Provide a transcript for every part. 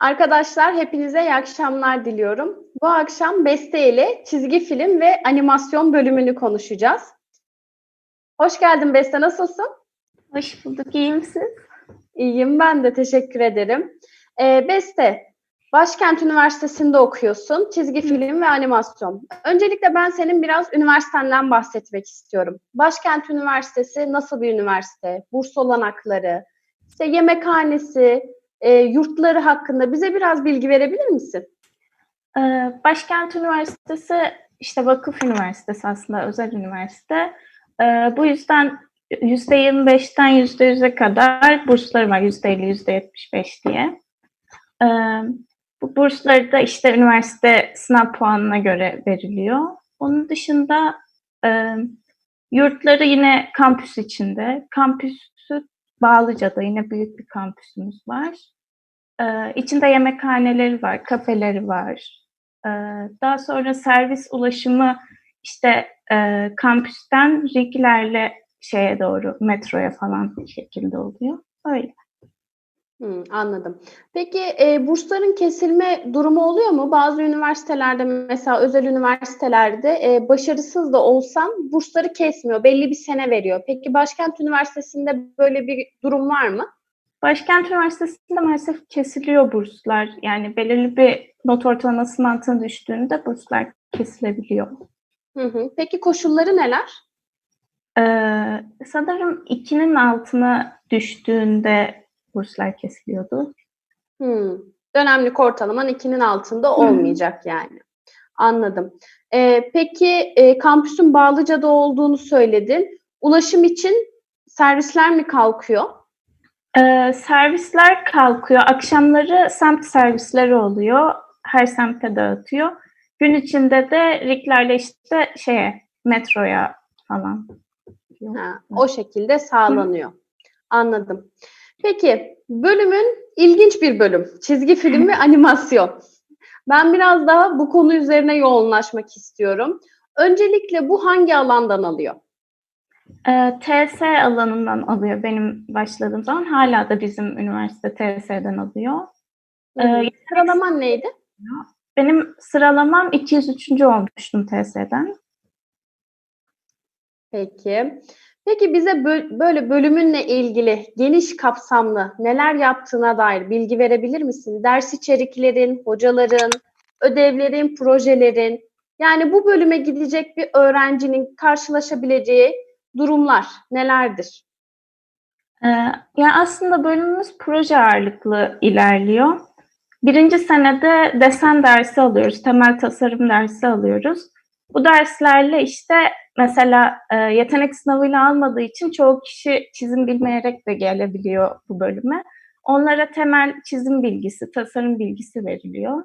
Arkadaşlar hepinize iyi akşamlar diliyorum. Bu akşam Beste ile çizgi film ve animasyon bölümünü konuşacağız. Hoş geldin Beste, nasılsın? Hoş bulduk, iyi misin? İyiyim, ben de teşekkür ederim. Ee, Beste, Başkent Üniversitesi'nde okuyorsun, çizgi film ve animasyon. Öncelikle ben senin biraz üniversitenden bahsetmek istiyorum. Başkent Üniversitesi nasıl bir üniversite? Burs olanakları, işte yemekhanesi, e, yurtları hakkında bize biraz bilgi verebilir misin? Ee, Başkent Üniversitesi işte vakıf üniversitesi aslında özel üniversite. Ee, bu yüzden %25'ten %100'e kadar bursları var. %50, %75 diye. Bu bursları da işte üniversite sınav puanına göre veriliyor. Onun dışında e, yurtları yine kampüs içinde. Kampüsü Bağlıca'da yine büyük bir kampüsümüz var. Ee, içinde yemekhaneleri var, kafeleri var. Ee, daha sonra servis ulaşımı işte e, kampüsten riglerle şeye doğru metroya falan bir şekilde oluyor. Öyle. Hmm, anladım. Peki e, bursların kesilme durumu oluyor mu? Bazı üniversitelerde mesela özel üniversitelerde e, başarısız da olsan bursları kesmiyor. Belli bir sene veriyor. Peki Başkent Üniversitesi'nde böyle bir durum var mı? Başkent Üniversitesi'nde maalesef kesiliyor burslar. Yani belirli bir not ortalaması mantığına düştüğünde burslar kesilebiliyor. Hı hı. Peki koşulları neler? Ee, sanırım ikinin altına düştüğünde burslar kesiliyordu. Hmm. Dönemlik ortalaman ikinin altında olmayacak yani. Anladım. Ee, peki e, kampüsün Bağlıca'da olduğunu söyledin. Ulaşım için servisler mi kalkıyor? Ee, servisler kalkıyor. Akşamları semt servisleri oluyor. Her semte dağıtıyor. Gün içinde de riglerle işte şeye metroya falan. Ha, o şekilde sağlanıyor. Hı. Anladım. Peki bölümün ilginç bir bölüm. Çizgi film ve animasyon. Ben biraz daha bu konu üzerine yoğunlaşmak istiyorum. Öncelikle bu hangi alandan alıyor? E, TS alanından alıyor benim başladığım zaman. Hala da bizim üniversite TS'den alıyor. E, Sıralaman neydi? Benim sıralamam 203. olmuştum TS'den. Peki. Peki bize böyle bölümünle ilgili geniş kapsamlı neler yaptığına dair bilgi verebilir misin? Ders içeriklerin, hocaların, ödevlerin, projelerin. Yani bu bölüme gidecek bir öğrencinin karşılaşabileceği durumlar nelerdir? Ee, yani aslında bölümümüz proje ağırlıklı ilerliyor. Birinci senede desen dersi alıyoruz, temel tasarım dersi alıyoruz. Bu derslerle işte mesela e, yetenek sınavıyla almadığı için çoğu kişi çizim bilmeyerek de gelebiliyor bu bölüme. Onlara temel çizim bilgisi, tasarım bilgisi veriliyor.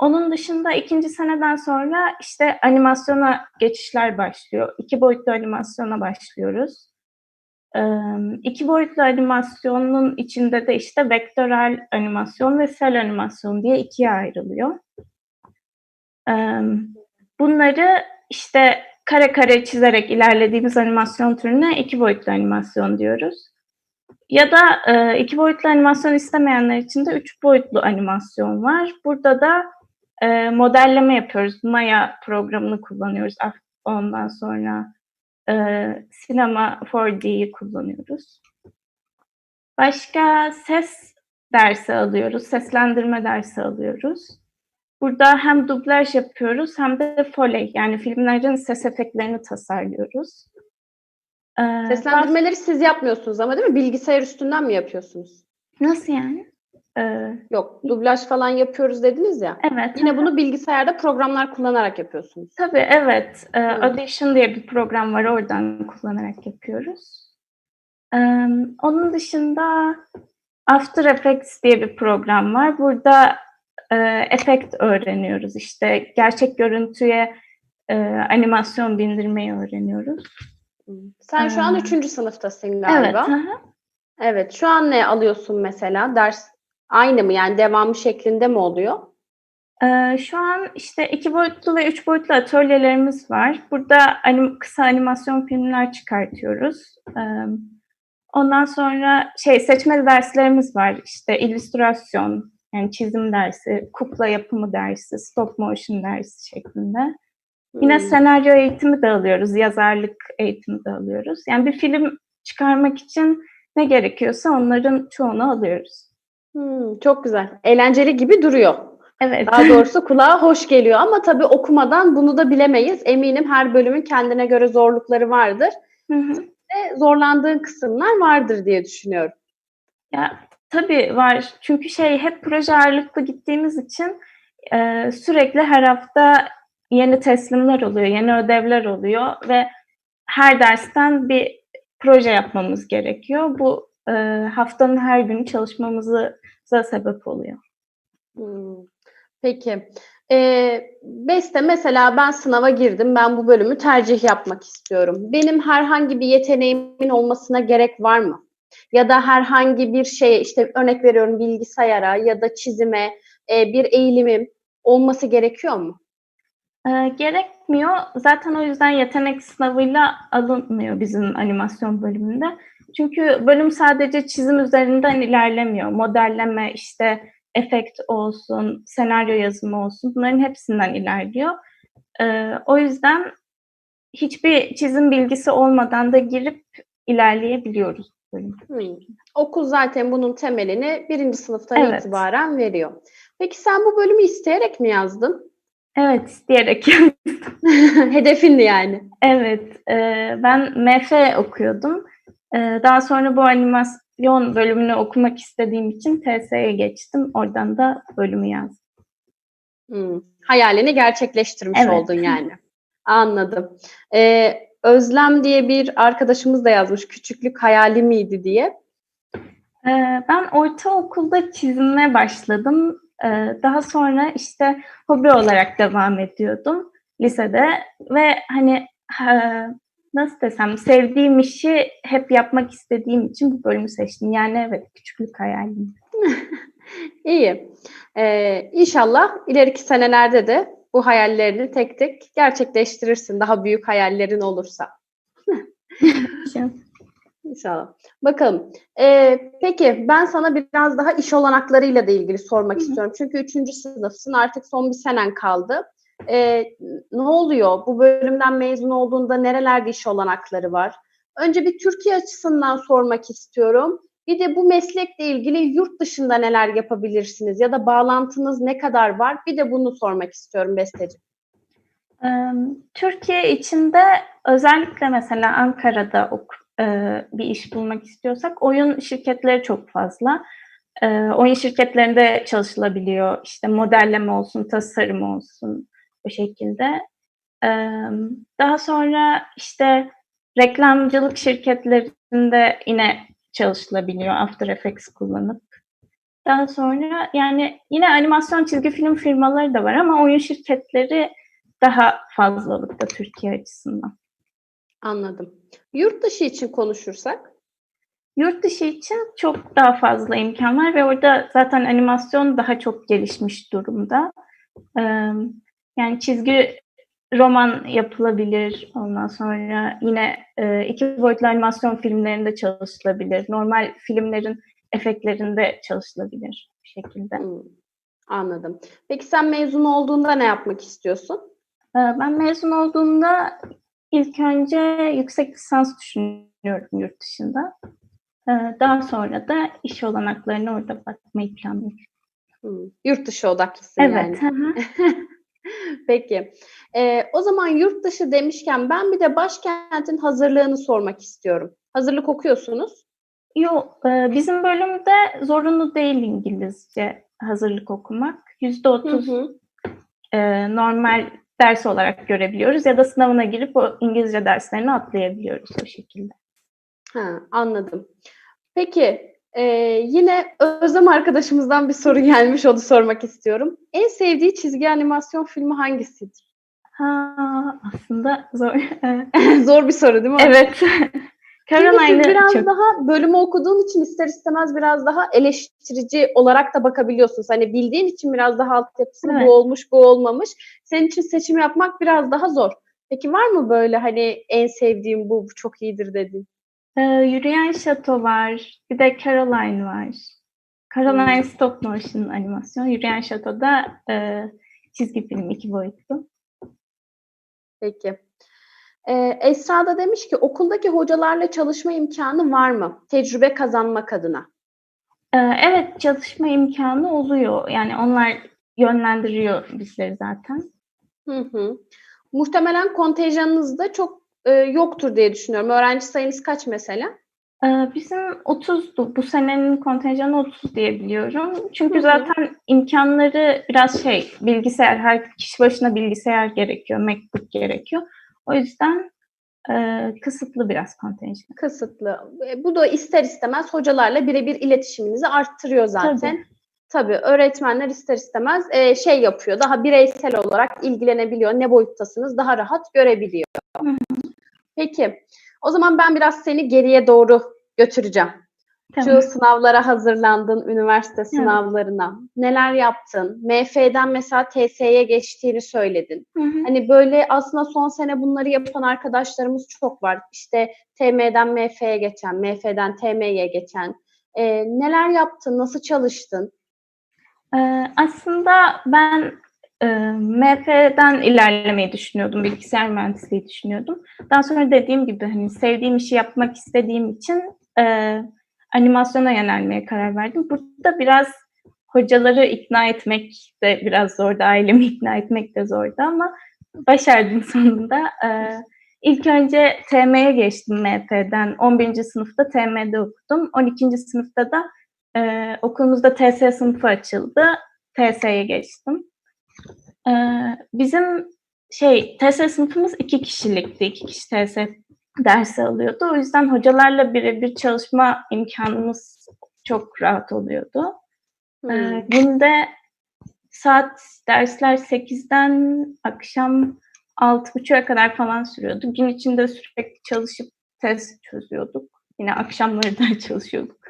Onun dışında ikinci seneden sonra işte animasyona geçişler başlıyor. İki boyutlu animasyona başlıyoruz. İki boyutlu animasyonun içinde de işte vektörel animasyon ve sel animasyon diye ikiye ayrılıyor. Bunları işte kare kare çizerek ilerlediğimiz animasyon türüne iki boyutlu animasyon diyoruz. Ya da iki boyutlu animasyon istemeyenler için de üç boyutlu animasyon var. Burada da e, modelleme yapıyoruz. Maya programını kullanıyoruz. Ondan sonra e, Cinema 4D'yi kullanıyoruz. Başka ses dersi alıyoruz. Seslendirme dersi alıyoruz. Burada hem dublaj yapıyoruz hem de foley yani filmlerin ses efektlerini tasarlıyoruz. Ee, Seslendirmeleri siz yapmıyorsunuz ama değil mi? Bilgisayar üstünden mi yapıyorsunuz? Nasıl yani? Ee, Yok, dublaj falan yapıyoruz dediniz ya. Evet. Yine evet. bunu bilgisayarda programlar kullanarak yapıyorsunuz. Tabii evet. Ee, Audition diye bir program var oradan kullanarak yapıyoruz. Ee, onun dışında After Effects diye bir program var. Burada e, efekt öğreniyoruz. İşte gerçek görüntüye e, animasyon bindirmeyi öğreniyoruz. Sen şu an üçüncü sınıftasın galiba. Evet. Evet. Şu an ne alıyorsun mesela? Ders Aynı mı yani devamı şeklinde mi oluyor? Ee, şu an işte iki boyutlu ve üç boyutlu atölyelerimiz var. Burada anim, kısa animasyon filmler çıkartıyoruz. Ee, ondan sonra şey seçmeli derslerimiz var. İşte illüstrasyon, Yani çizim dersi, kukla yapımı dersi, stop motion dersi şeklinde. Yine Hmm. senaryo eğitimi de alıyoruz, yazarlık eğitimi de alıyoruz. Yani bir film çıkarmak için ne gerekiyorsa onların çoğunu alıyoruz. Hmm, çok güzel. Eğlenceli gibi duruyor. Evet. Daha doğrusu kulağa hoş geliyor ama tabii okumadan bunu da bilemeyiz. Eminim her bölümün kendine göre zorlukları vardır Hı hı. ve zorlandığın kısımlar vardır diye düşünüyorum. Ya tabii var. Çünkü şey hep proje ağırlıklı gittiğimiz için e, sürekli her hafta yeni teslimler oluyor, yeni ödevler oluyor ve her dersten bir proje yapmamız gerekiyor. Bu e, haftanın her günü çalışmamıza sebep oluyor. Hmm, Peki. Ee, Beste mesela ben sınava girdim. Ben bu bölümü tercih yapmak istiyorum. Benim herhangi bir yeteneğimin olmasına gerek var mı? Ya da herhangi bir şeye işte örnek veriyorum bilgisayara ya da çizime e, bir eğilimim olması gerekiyor mu? E, gerekmiyor. Zaten o yüzden yetenek sınavıyla alınmıyor bizim animasyon bölümünde. Çünkü bölüm sadece çizim üzerinden ilerlemiyor. Modelleme, işte efekt olsun, senaryo yazımı olsun bunların hepsinden ilerliyor. Ee, o yüzden hiçbir çizim bilgisi olmadan da girip ilerleyebiliyoruz. bölüm. Hmm. Okul zaten bunun temelini birinci sınıftan Evet. itibaren veriyor. Peki sen bu bölümü isteyerek mi yazdın? Evet, isteyerek. Hedefindi yani. evet, e, ben MF okuyordum. E, daha sonra bu animasyon bölümünü okumak istediğim için TSE'ye geçtim. Oradan da bölümü yazdım. Hmm. Hayalini gerçekleştirmiş Evet. oldun yani. Anladım. Ee, Özlem diye bir arkadaşımız da yazmış. Küçüklük hayali miydi diye. Ee, Ben ortaokulda çizime başladım. Ee, Daha sonra işte hobi olarak devam ediyordum lisede ve hani ha, nasıl desem sevdiğim işi hep yapmak istediğim için bu bölümü seçtim. Yani evet küçüklük hayalim. İyi. Ee, inşallah ileriki senelerde de bu hayallerini tek tek gerçekleştirirsin. Daha büyük hayallerin olursa. İnşallah. Bakalım. Ee, peki ben sana biraz daha iş olanaklarıyla da ilgili sormak Hı hı. istiyorum. Çünkü üçüncü sınıfsın artık son bir senen kaldı. Ee, ne oluyor? Bu bölümden mezun olduğunda nerelerde iş olanakları var? Önce bir Türkiye açısından sormak istiyorum. Bir de bu meslekle ilgili yurt dışında neler yapabilirsiniz ya da bağlantınız ne kadar var? Bir de bunu sormak istiyorum Besteci. Ee, Türkiye içinde özellikle mesela Ankara'da ok- e, bir iş bulmak istiyorsak oyun şirketleri çok fazla. Ee, oyun şirketlerinde çalışılabiliyor. İşte modelleme olsun, tasarım olsun o şekilde. Ee, daha sonra işte reklamcılık şirketlerinde yine çalışılabiliyor After Effects kullanıp. Daha sonra yani yine animasyon çizgi film firmaları da var ama oyun şirketleri daha fazlalıkta Türkiye açısından. Anladım. Yurt dışı için konuşursak? Yurt dışı için çok daha fazla imkan var ve orada zaten animasyon daha çok gelişmiş durumda. Ee, yani çizgi roman yapılabilir. Ondan sonra yine e, iki boyutlu animasyon filmlerinde çalışılabilir. Normal filmlerin efektlerinde çalışılabilir bir şekilde. Hmm, anladım. Peki sen mezun olduğunda ne yapmak istiyorsun? Ee, Ben mezun olduğumda ilk önce yüksek lisans düşünüyorum yurt dışında. Ee, Daha sonra da iş olanaklarına orada bakmayı planlıyorum. Hmm, yurt dışı odaklısın Evet. yani. hı. Peki. Ee, o zaman yurt dışı demişken ben bir de başkentin hazırlığını sormak istiyorum. Hazırlık okuyorsunuz. Yok, e, bizim bölümde zorunlu değil İngilizce hazırlık okumak. Yüzde Hı otuz hı. e, normal ders olarak görebiliyoruz ya da sınavına girip o İngilizce derslerini atlayabiliyoruz o şekilde. Ha, anladım. Peki, e, yine Özlem arkadaşımızdan bir soru gelmiş, onu sormak istiyorum. En sevdiği çizgi animasyon filmi hangisidir? Ha, aslında zor. Zor bir soru değil mi? evet. Caroline'ı biraz çok daha bölümü okuduğun için ister istemez biraz daha eleştirici olarak da bakabiliyorsunuz. Hani bildiğin için biraz daha altyapısını Evet. bu olmuş, bu olmamış. Senin için seçim yapmak biraz daha zor. Peki var mı böyle hani en sevdiğim bu, bu çok iyidir dediğin? Ee, Yürüyen Şato var. Bir de Caroline var. Caroline Stop Motion animasyon. Yürüyen Şato'da e, çizgi film iki boyutlu. Peki. Ee, Esra da demiş ki okuldaki hocalarla çalışma imkanı var mı? Tecrübe kazanmak adına. E, evet çalışma imkanı oluyor. Yani onlar yönlendiriyor bizleri zaten. Hı hı. Muhtemelen kontenjanınız da çok e, yoktur diye düşünüyorum. Öğrenci sayınız kaç mesela? E, bizim 30'du. Bu senenin kontenjanı 30 diye biliyorum. Çünkü Hı hı. zaten imkanları biraz şey bilgisayar her kişi başına bilgisayar gerekiyor, MacBook gerekiyor. O yüzden e, kısıtlı biraz kontenjan. Kısıtlı. E, Bu da ister istemez hocalarla birebir iletişiminizi arttırıyor zaten. Tabii. Tabii öğretmenler ister istemez e, şey yapıyor. Daha bireysel olarak ilgilenebiliyor. Ne boyuttasınız daha rahat görebiliyor. Hı hı. Peki. O zaman ben biraz seni geriye doğru götüreceğim. Tamam. Şu sınavlara hazırlandın, üniversite sınavlarına. Neler yaptın? MF'den mesela TSE'ye geçtiğini söyledin. Hı hı. Hani böyle aslında son sene bunları yapan arkadaşlarımız çok var. İşte TM'den MF'ye geçen, MF'den TM'ye geçen. Ee, neler yaptın? Nasıl çalıştın? Ee, aslında ben e, MF'den ilerlemeyi düşünüyordum, bilgisayar mühendisliği düşünüyordum. Daha sonra dediğim gibi hani sevdiğim işi yapmak istediğim için e, animasyona yönelmeye karar verdim. Burada biraz hocaları ikna etmek de biraz zordu, ailemi ikna etmek de zordu ama başardım sonunda. E, ilk önce TM'ye geçtim MF'den. 11. sınıfta TM'de okudum. 12. sınıfta da e, okulumuzda TS sınıfı açıldı. TS'ye geçtim. E, bizim şey TS sınıfımız iki kişilikti. İki kişi TS dersi alıyordu. O yüzden hocalarla birebir çalışma imkanımız çok rahat oluyordu. Hmm. Ee, günde saat dersler 8'den akşam 6.30'a kadar falan sürüyordu. Gün içinde sürekli çalışıp test çözüyorduk. Yine akşamları da çalışıyorduk.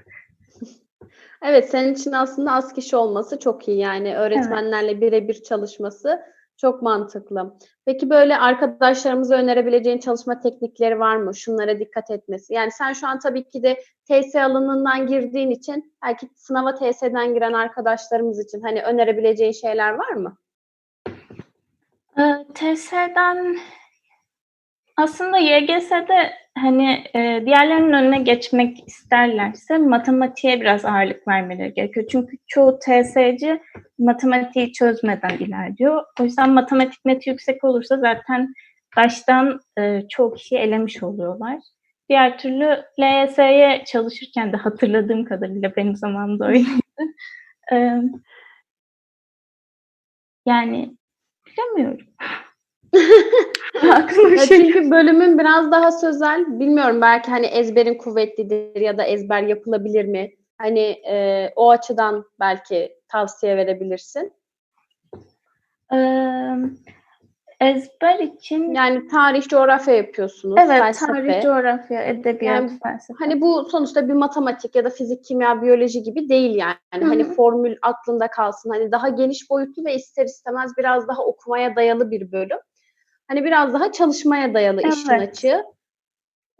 Evet, senin için aslında az kişi olması çok iyi. Yani öğretmenlerle birebir çalışması çok mantıklı. Peki böyle arkadaşlarımıza önerebileceğin çalışma teknikleri var mı? Şunlara dikkat etmesi. Yani sen şu an tabii ki de TS alanından girdiğin için belki sınava TS'den giren arkadaşlarımız için hani önerebileceğin şeyler var mı? Ee, TS'den aslında YGS'de hani e, diğerlerinin önüne geçmek isterlerse matematiğe biraz ağırlık vermeleri gerekiyor. Çünkü çoğu TS'ci matematiği çözmeden ilerliyor. O yüzden matematik neti yüksek olursa zaten baştan e, çoğu kişiyi elemiş oluyorlar. Diğer türlü LYS'ye çalışırken de hatırladığım kadarıyla benim zamanımda öyleydi. Ee, yani bilemiyorum. Aklıma şey çünkü bölümün biraz daha sözel. Bilmiyorum belki hani ezberin kuvvetlidir ya da ezber yapılabilir mi? Hani e, o açıdan belki tavsiye verebilirsin. Ee, ezber için Yani tarih, coğrafya yapıyorsunuz, evet felsefe. tarih, coğrafya, edebiyat, Yani felsefe. Hani bu sonuçta bir matematik ya da fizik, kimya, biyoloji gibi değil yani. Hı Hani formül aklında kalsın. Hani daha geniş boyutlu ve ister istemez biraz daha okumaya dayalı bir bölüm. Hani biraz daha çalışmaya dayalı işin Evet. açığı.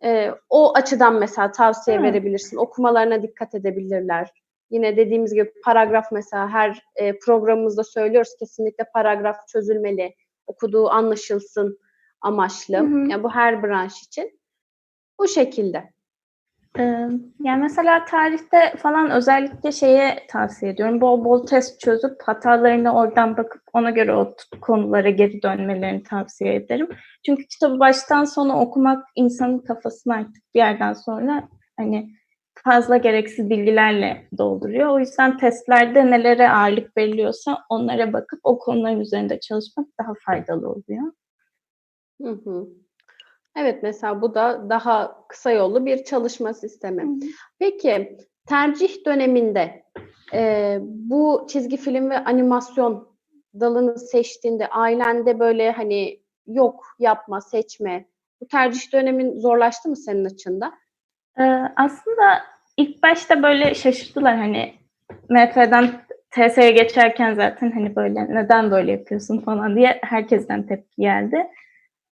Ee, o açıdan mesela tavsiye Hı. verebilirsin. Okumalarına dikkat edebilirler. Yine dediğimiz gibi paragraf mesela her e, programımızda söylüyoruz kesinlikle paragraf çözülmeli. Okuduğu anlaşılsın amaçlı. Hı hı. Yani bu her branş için. Bu şekilde. Ee, yani mesela tarihte falan özellikle şeye tavsiye ediyorum. Bol bol test çözüp hatalarına oradan bakıp ona göre o konulara geri dönmelerini tavsiye ederim. Çünkü kitabı baştan sona okumak insanın kafasını artık bir yerden sonra hani fazla gereksiz bilgilerle dolduruyor. O yüzden testlerde nelere ağırlık veriliyorsa onlara bakıp o konuların üzerinde çalışmak daha faydalı oluyor. Hı hı. Evet mesela bu da daha kısa yollu bir çalışma sistemi. Peki tercih döneminde e, bu çizgi film ve animasyon dalını seçtiğinde ailende böyle hani yok yapma seçme bu tercih dönemin zorlaştı mı senin açında? Ee, aslında ilk başta böyle şaşırdılar hani MF'den TS'ye geçerken zaten hani böyle neden böyle yapıyorsun falan diye herkesten tepki geldi.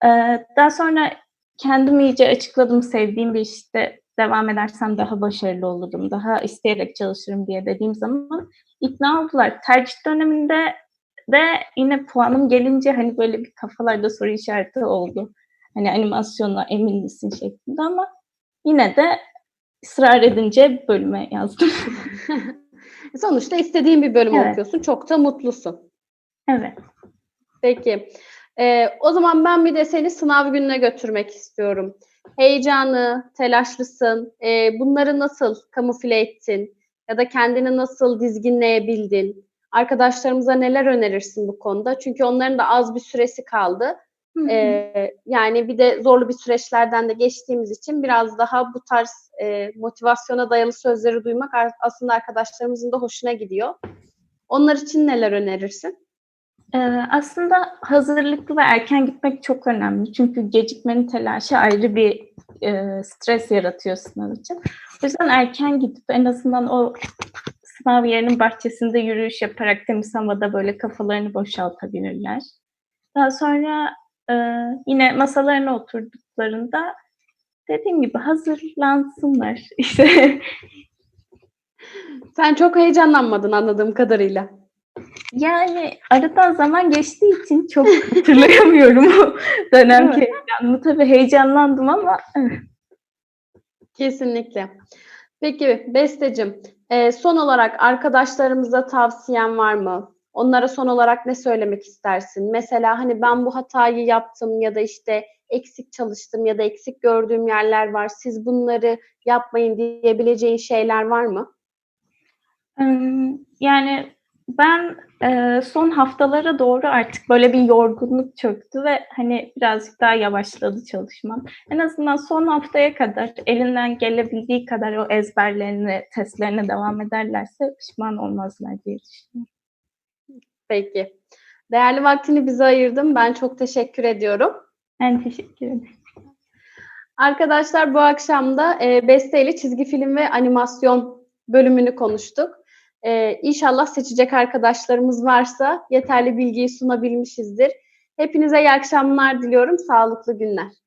Ee, daha sonra kendim iyice açıkladım sevdiğim bir işte devam edersem daha başarılı olurum, daha isteyerek çalışırım diye dediğim zaman ikna oldular. Tercih döneminde de yine puanım gelince hani böyle bir kafalarda soru işareti oldu. Hani animasyona emin misin şeklinde ama yine de ısrar edince bölüme yazdım. Sonuçta istediğin bir bölüm Evet. okuyorsun. Çok da mutlusun. evet. Peki. Ee, o zaman ben bir de seni sınav gününe götürmek istiyorum. Heyecanı, telaşlısın. Ee, bunları nasıl kamufle ettin? Ya da kendini nasıl dizginleyebildin? Arkadaşlarımıza neler önerirsin bu konuda? Çünkü onların da az bir süresi kaldı. Hı hı. Ee, yani bir de zorlu bir süreçlerden de geçtiğimiz için biraz daha bu tarz e, motivasyona dayalı sözleri duymak aslında arkadaşlarımızın da hoşuna gidiyor. Onlar için neler önerirsin? Ee, aslında hazırlıklı ve erken gitmek çok önemli. Çünkü gecikmenin telaşı ayrı bir e, stres yaratıyor sınav için. O yüzden erken gidip en azından o sınav yerinin bahçesinde yürüyüş yaparak temiz havada böyle kafalarını boşaltabilirler. Daha sonra e, yine masalarına oturduklarında dediğim gibi hazırlansınlar. İşte Sen çok heyecanlanmadın anladığım kadarıyla. Yani aradan zaman geçtiği için çok hatırlayamıyorum o dönemki heyecanımı. Tabii heyecanlandım ama Kesinlikle. Peki Bestecim, e, son olarak arkadaşlarımıza tavsiyen var mı? Onlara son olarak ne söylemek istersin? Mesela hani ben bu hatayı yaptım ya da işte eksik çalıştım ya da eksik gördüğüm yerler var. Siz bunları yapmayın diyebileceğin şeyler var mı? yani ben e, son haftalara doğru artık böyle bir yorgunluk çöktü ve hani birazcık daha yavaşladı çalışmam. En azından son haftaya kadar elinden gelebildiği kadar o ezberlerini, testlerine devam ederlerse pişman olmazlar diye düşünüyorum. Peki. Değerli vaktini bize ayırdın. Ben çok teşekkür ediyorum. Ben teşekkür ederim. Arkadaşlar bu akşam da e, Beste ile çizgi film ve animasyon bölümünü konuştuk. E, inşallah seçecek arkadaşlarımız varsa yeterli bilgiyi sunabilmişizdir. Hepinize iyi akşamlar diliyorum. Sağlıklı günler.